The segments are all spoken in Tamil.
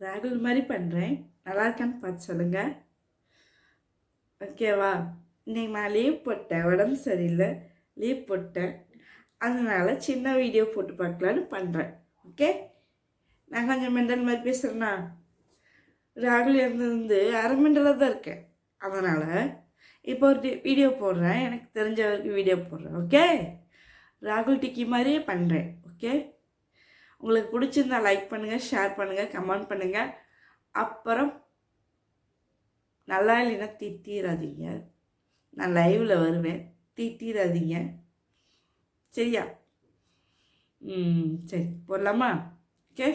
ராகுல் மாதிரி பண்ணுறேன் நல்லா இருக்கான்னு பார்த்து சொல்லுங்கள் ஓகேவா இன்னைக்கு நான் லீவ் போட்டேன். உடம்பு சரியில்லை. லீவ் போட்டேன். அதனால் சின்ன வீடியோ போட்டு பார்க்கலான்னு பண்ணுறேன் ஓகே நான் கொஞ்சம் மெண்டல் மாதிரி பேசுகிறேன்னா ராகுல் இருந்து அரை மெண்டலாக தான் இருக்கேன். அதனால் இப்போ ஒரு வீடியோ போடுறேன். எனக்கு தெரிஞ்ச வரைக்கும் வீடியோ போடுறேன். ஓகே ராகுல் டிக்கி மாதிரியே பண்ணுறேன் ஓகே உங்களுக்கு பிடிச்சிருந்தா லைக் பண்ணுங்கள் ஷேர் பண்ணுங்கள் கமெண்ட் பண்ணுங்கள் அப்புறம் நல்லா இல்லைன்னா திட்டிடாதீங்க நான் லைவில் வருவேன். திட்டிடாதீங்க சரியா? ம் சரி. போடலாமா? ஓகே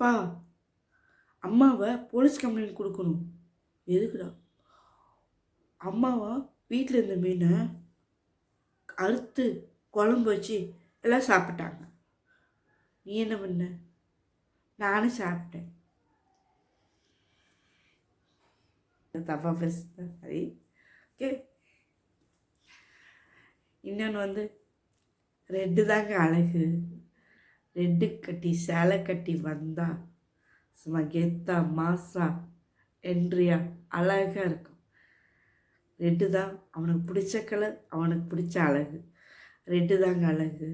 பா அம்மாவை போலீஸ் கம்ப்ளைண்ட் கொடுக்கணும். எதுக்குடா? அம்மாவை வீட்டில் இருந்த மீனை அறுத்து குழம்பு வச்சு எல்லாம் சாப்பிட்டாங்க. நீ என்ன பண்ண? நானும் சாப்பிட்டேன். தப்பாக பேசுகிறேன் சரி ஓகே இன்னொன்று வந்து ரெட்டு தாங்க அழகு. ரெட்டு கட்டி சேலை கட்டி வந்தா சும்மா கெத்தா மாசா என்றியா அழகாக இருக்கும். ரெட்டு தான் அவனுக்கு பிடிச்ச கலர் அவனுக்கு பிடிச்ச அழகு. ரெட்டு தாங்க அழகு.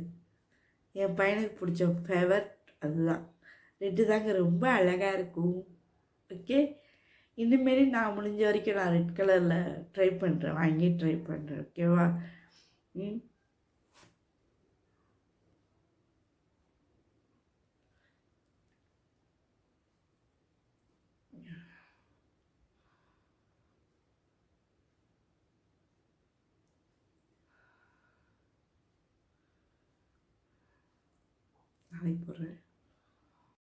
என் பையனுக்கு பிடிச்ச ஃபேவரட் அதுதான். ரெட்டு தாங்க ரொம்ப அழகாக இருக்கும். ஓகே இனிமேரி நான் முடிஞ்ச வரைக்கும் நான் ரெட் கலரில் ட்ரை பண்ணுறேன் வாங்கி ட்ரை பண்ணுறேன் ஓகேவா ம்? நாளைக்கு போடுறேன்